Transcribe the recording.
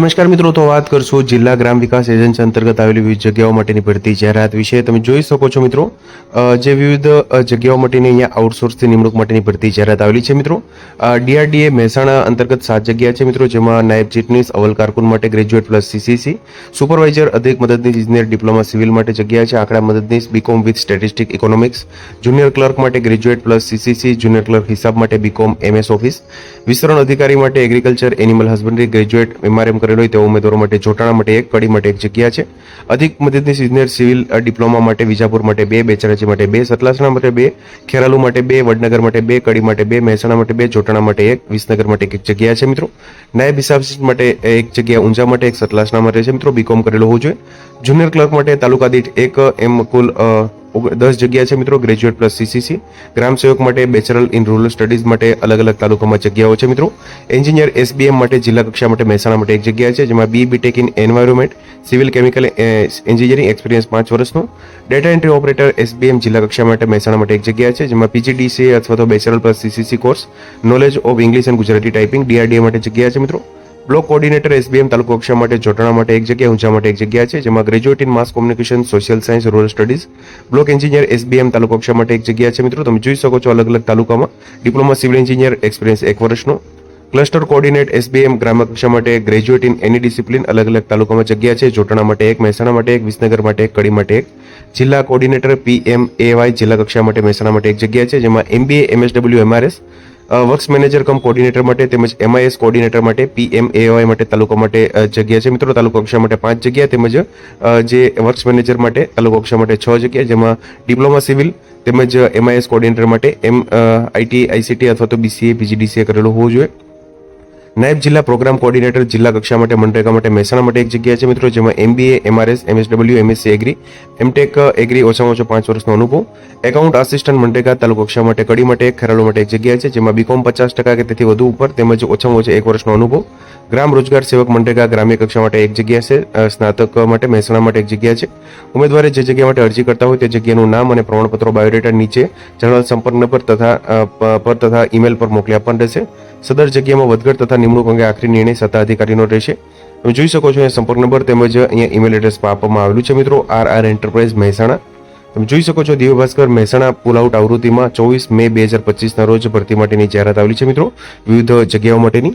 નમસ્કાર મિત્રો, તો વાત કરશું જિલ્લા ગ્રામ વિકાસ એજન્સી અંતર્ગત આવેલી વિવિધ જગ્યાઓ માટેની ભરતી જાહેરાત વિશે. તમે જોઈ શકો છો મિત્રો જે વિવિધ જગ્યાઓ માટેની અહીંયા આઉટસોર્સથી નિમણૂક માટેની ભરતી જાહેરાત આવેલી છે મિત્રો. ડીઆરડીએ મહેસાણા અંતર્ગત સાત જગ્યા છે મિત્રો, જેમાં નાયબ ચીટનીસ અવલ કારકુન માટે ગ્રેજ્યુએટ પ્લસ સીસીસી, સુપરવાઇઝર, અધિક મદદનીશ ઇજનેર, ડિપ્લોમા સિવિલ માટે જગ્યા છે, આંકડા મદદનીશ, BCom with statistic economics, junior clerk માટે graduate plus CCC, junior clerk હિસાબ માટે બીકોમ એમએસ ઓફિસ, વિસ્તરણ અધિકારી માટે agriculture, animal husbandry, graduate MRM કરેલો હોય તેવા ઉમેદવારો માટે જોટાણા માટે એક, કડી માટે એક જગ્યા છે. અધિક મદદનીશ ઇજનેર સિવિલ ડિપ્લોમા માટે વિજાપુર માટે બે, બેચરાજી માટે બે, સતલાસણા માટે બે, ખેરાલુ માટે બે, વડનગર માટે બે, કડી માટે બે, મહેસાણા માટે બે, જોટાણા માટે એક, વિસનગર માટે એક જગ્યા છે મિત્રો. નાયબ હિસાબશીટ માટે એક જગ્યા ઊંઝા માટે, એક સતલાસણા માટે છે મિત્રો. બીકોમ કરેલો હોવું જોઈએ. જુનિયર ક્લર્ક માટે તાલુકા દીઠ એક, એમ કુલ દસ જગ્યા છે મિત્રો ગ્રેજ્યુએટ પ્લસ સીસીસી ગ્રામ સેવક માટે બેચરલ ઇન રૂરલ સ્ટડીઝ માટે અલગ અલગ તાલુકામાં જગ્યાઓ છે મિત્રો. એન્જિનિયર એસબીએમ માટે જિલ્લા કક્ષા માટે મહેસાણા માટે એક જગ્યા છે, જેમાં B BTech in environment civil chemical engineering experience પાંચ વર્ષનો. ડેટા એન્ટ્રી ઓપરેટર એસબીએમ જિલ્લા કક્ષા માટે મહેસાણા માટે એક જગ્યા છે, જેમાં પીજીડીસી અથવા તો bachelor plus CCC course knowledge of English and Gujarati typing DRDA માટે જગ્યા છે મિત્રો. બ્લોક કોર્ડિનેટર એસબીએમ તાલુકો કક્ષા માટે જોટાણા માટે એક જગ્યા ઊંચા માટે એક જગ્યા છે, જેમાં graduate in mass communication, social science, rural studies. Block engineer SBM તાલુકો કક્ષા માટે એક જગ્યા છે. મિત્રો, તમે જોઈ શકો છો અલગ અલગ તાલુકામાં. ડિપ્લોમા સિવિલ એન્જિનિયર એક્સપિરિયન્સ એક વર્ષનો. ક્લસ્ટર કોર્ડિનેટ એસબીએમ ગ્રામ્ય કક્ષા માટે ગ્રેજ્યુએટ ઇન એની ડિસિપ્લિન અલગ અલગ તાલુકામાં જગ્યા છે. જોટાણા માટે એક, મહેસાણા માટે એક, વિસનગર માટે એક, કડી માટે એક. જિલ્લા કોર્ડિનેટર પીએમ એવાય જિલ્લા કક્ષા માટે મહેસાણા માટે એક જગ્યા છે, જેમાં MBA, MSW, MRS works manager cum coordinator માટે તેમજ એમઆઈએસ કોર્ડિનેટર માટે પીએમ એવાય માટે, તાલુકા માટે જગ્યા છે. મિત્રો, તાલુકા કક્ષા માટે પાંચ જગ્યા, તેમજ જે વર્ક્સ મેનેજર માટે તાલુકા કક્ષા માટે છ જગ્યા, જેમાં ડિપ્લોમા સિવિલ, તેમજ એમઆઈએસ કોર્ડિનેટર માટે એમ આઈટી આઈસીટી અથવા તો બીસીએ પીજીડીસીએ કરેલું હોવું જોઈએ. નાયબ જિલ્લા પ્રોગ્રામ કોર્ડિનેટર જિલ્લા કક્ષા માટે, મનરેગા માટે, મહેસાણા માટે એક જગ્યા છે મિત્રો, જેમાં MBA MRS MSW MSc agri MTech agri ઓછામાં ઓછો પાંચ વર્ષનો અનુભવ. એકાઉન્ટ આસિસ્ટન્ટ મનરેગા, તાલુકા કક્ષા માટે કડી માટે એક ખેરાલુ માટે એક જગ્યા છે, જેમાં બીકોમ પચાસ ટકા કે તેથી વધુ ઉપર તેમજ ઓછામાં ઓછો એક વર્ષનો અનુભવ. ગ્રામ રોજગાર સેવક મનરેગા, ગ્રામ્ય કક્ષા માટે એક જગ્યા છે સ્નાતક માટે મહેસાણા માટે એક જગ્યા છે. ઉમેદવારે જે જગ્યા માટે અરજી કરતા હોય તે જગ્યાનું નામ અને પ્રમાણપત્રો બાયોડેટા નીચે જનરલ સંપર્ક નંબર તથા પર તથા ઈમેલ પર મોકલી આપવાનું રહેશે. સદર જગ્યામાં વધઘટ તથા નિમણૂક અંગે આખરી નિર્ણય સત્તાધિકારીનો રહેશે. તમે જોઈ શકો છો, અહીંયા સંપર્ક નંબર તેમજ અહીંયા ઈમેલ એડ્રેસ આપવામાં આવેલું છે મિત્રો આર આર એન્ટરપ્રાઇઝ મહેસાણા. તમે જોઈ શકો છો દિવ્ય ભાસ્કર મહેસાણા પુલ આઉટ આવૃત્તિમાં ચોવીસ મે બે હજાર પચીસના રોજ ભરતી માટેની જાહેરાત આવેલી છે મિત્રો, વિવિધ જગ્યાઓ માટેની.